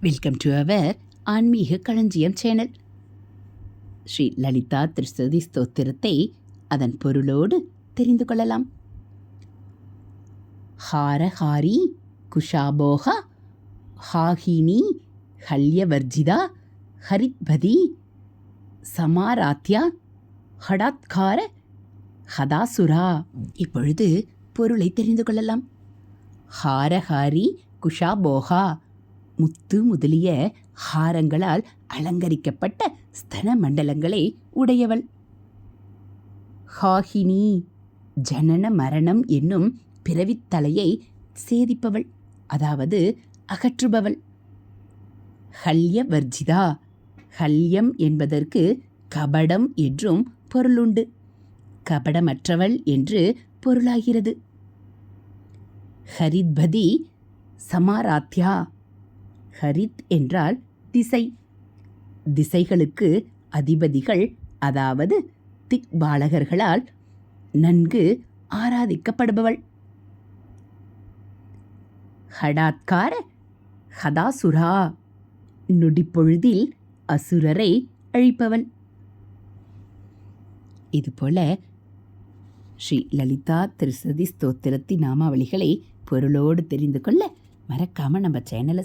Welcome to our ஆன்மீக களஞ்சியம் channel. Sri Lalitha திருஸ்துதி ஸ்தோத்திரத்தை அதன் பொருளோடு தெரிந்து கொள்ளலாம். ஹாரஹாரி குஷாபோகா ஹாகினி ஹல்யவர்ஜிதா ஹரித்பதி சமாராத்யா ஹடாத்கார ஹதாசுரா. இப்பொழுது பொருளை தெரிந்து கொள்ளலாம். ஹாரஹாரி குஷாபோகா முத்து முதலிய ஹாரங்களால் அலங்கரிக்கப்பட்ட ஸ்தன மண்டலங்களை உடையவள். ஹாகினி ஜனன மரணம் என்னும் பிறவித்தலையை சேதிப்பவள் அதாவது அகற்றுபவள். ஹல்ய வர்ஜிதா ஹல்யம் என்பதற்கு கபடம் என்றும் பொருளுண்டு. கபடமற்றவள் என்று பொருளாகிறது. ஹரித்பதி சமாராத்யா ஹரித் என்றால் திசை. திசைகளுக்கு அதிபதிகள் அதாவது திக்பாலகர்களால் நன்கு ஆராதிக்கப்படுபவள். ஹடாத்கார ஹதாசுரா நொடிப்பொழுதில் அசுரரை அழிப்பவள். இதுபோல ஸ்ரீ லலிதா திருசதி ஸ்தோத்திரத்தின் நாமாவளிகளை பொருளோடு தெரிந்து கொள்ள மறக்காமல் நம்ம சேனலை